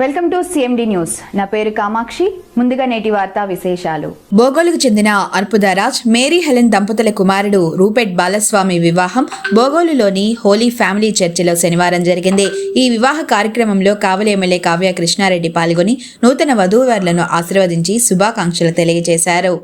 Welcome to CMD news నా పేరు కామాక్షి. ముందుగా నేటి వార్తా విశేషాలు. బోగోలుకు చెందిన అర్పుదరాజ్ మేరీ హెలెన్ దంపతుల కుమారుడు రూపెట్ బాలస్వామి వివాహం బోగోలులోని హోలీ ఫ్యామిలీ చర్చిలో శనివారం జరిగింది. ఈ వివాహ కార్యక్రమంలో కావలి ఎమ్మెల్యే కావ్య కృష్ణారెడ్డి పాల్గొని నూతన వధూవరులను ఆశీర్వదించి శుభాకాంక్షలు తెలియజేశారు.